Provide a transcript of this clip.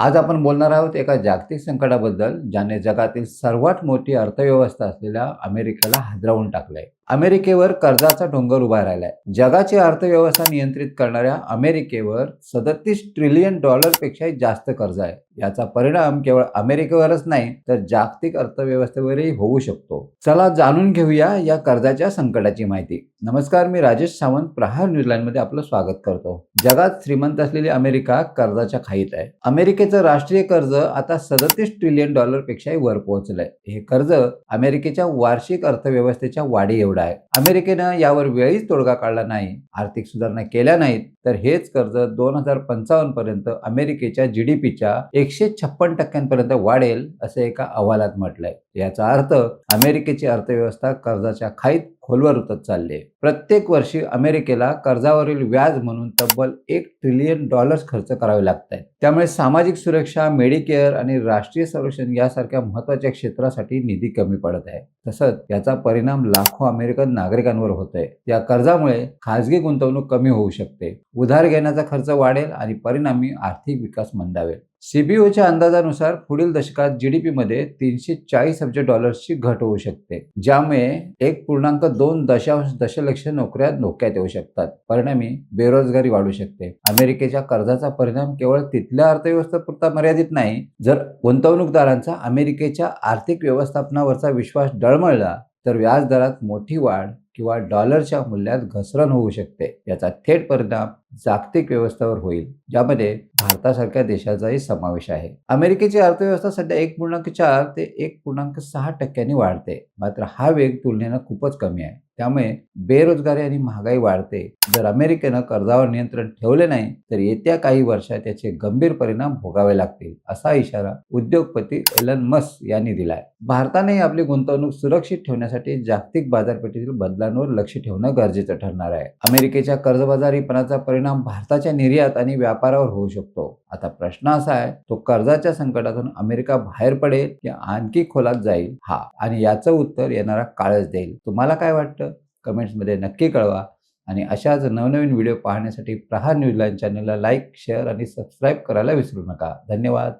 आज आपण बोलणार आहोत एका जागतिक संकटाबद्दल ज्याने जगातील सर्वात मोठी अर्थव्यवस्था असलेल्या अमेरिकेला हादरवून आहे अमेरिकेवर कर्जाचा डोंगर उभा राहिलाय. जगाची अर्थव्यवस्था नियंत्रित करणाऱ्या अमेरिकेवर सदतीस ट्रिलियन डॉलरपेक्षाही जास्त कर्ज आहे. याचा परिणाम केवळ अमेरिकेवरच नाही तर जागतिक अर्थव्यवस्थेवरही होऊ शकतो. चला जाणून घेऊया या कर्जाच्या संकटाची माहिती. नमस्कार मी राजेश सावंत प्रहार न्यूझीलंडमध्ये आपलं स्वागत करतो. जगात श्रीमंत असलेली अमेरिका कर्जाच्या खाईत आहे. अमेरिकेचं राष्ट्रीय कर्ज आता सदतीस ट्रिलियन डॉलर पेक्षाही वर पोहोचलंय. हे कर्ज अमेरिकेच्या वार्षिक अर्थव्यवस्थेच्या वाढी एवढं आहे. अमेरिकेनं यावर वेळीच तोडगा काढला नाही आर्थिक सुधारणा केल्या नाहीत तर हेच कर्ज दोन हजार पंचावन्न पर्यंत अमेरिकेच्या जीडीपीच्या एकशे छप्पन टक्क्यांपर्यंत वाढेल असे एका अहवालात म्हटलंय. याचा अर्थ अमेरिकेची अर्थव्यवस्था कर्जाच्या खाईत खोलवर उतरत चालली आहे. प्रत्येक वर्षी अमेरिकेला कर्जावरील व्याज म्हणून तब्बल एक ट्रिलियन डॉलर्स खर्च करावे लागत आहेत. त्यामुळे सामाजिक सुरक्षा मेडिकेअर आणि राष्ट्रीय संरक्षण यासारख्या महत्त्वाच्या क्षेत्रासाठी निधी कमी पडत आहे. तसंच याचा परिणाम लाखो अमेरिकन नागरिकांवर होत आहे. या कर्जामुळे खाजगी गुंतवणूक कमी होऊ शकते. उधार घेण्याचा खर्च वाढेल आणि परिणामी आर्थिक विकास मंदावेल. सीबीओच्या अंदाजानुसार पुढील दशकात जीडीपी मध्ये तीनशे चाळीस अब्ज डॉलर्सची घट होऊ शकते ज्यामुळे एक पूर्णांक दोन दशांश दशलक्ष नोकऱ्या धोक्यात येऊ शकतात. परिणामी बेरोजगारी वाढू शकते. अमेरिकेच्या कर्जाचा परिणाम केवळ तिथल्या अर्थव्यवस्थेपुरता मर्यादित नाही जर गुंतवणूकदारांचा अमेरिकेच्या आर्थिक व्यवस्थापनावरचा विश्वास डळमळला तर व्याजदरात मोठी वाढ किंवा डॉलरच्या मूल्यात घसरण होऊ शकते. याचा थेट परिणाम जागतिक व्यवस्थेवर होईल ज्यामध्ये भारतासारख्या देशाचाही समावेश आहे. अमेरिकेची अर्थव्यवस्था सध्या एक पूर्णांक चार ते एक पूर्णांक सहा टक्क्यांनी वाढते. मात्र हा वेग तुलनेनं खूपच कमी आहे. त्यामुळे बेरोजगारी आणि महागाई वाढते. जर अमेरिकेनं कर्जावर नियंत्रण ठेवले नाही तर येत्या काही वर्षात त्याचे गंभीर परिणाम भोगावे लागतील असा इशारा उद्योगपती एलन मस्क यांनी दिलाय. भारताने आपली गुंतवणूक सुरक्षित ठेवण्यासाठी जागतिक बाजारपेठेतील बदलांवर लक्ष ठेवणं गरजेचं ठरणार आहे. अमेरिकेच्या कर्जबाजारीपणाचा परिणाम परिणाम भारताच्या निर्यात आणि व्यापारावर होऊ शकतो. आता प्रश्न असा आहे तो कर्जाच्या संकटातून अमेरिका बाहेर पडेल की आणखी खोलात जाईल? हा. आणि याचं उत्तर येणारा काळच देईल. तुम्हाला काय वाटतं? कमेंट्समध्ये नक्की कळवा. आणि अशाच नवनवीन व्हिडिओ पाहण्यासाठी प्रहार न्यूजलाईन चॅनलला लाईक शेअर आणि सबस्क्राईब करायला विसरू नका. धन्यवाद.